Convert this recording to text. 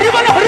얼마나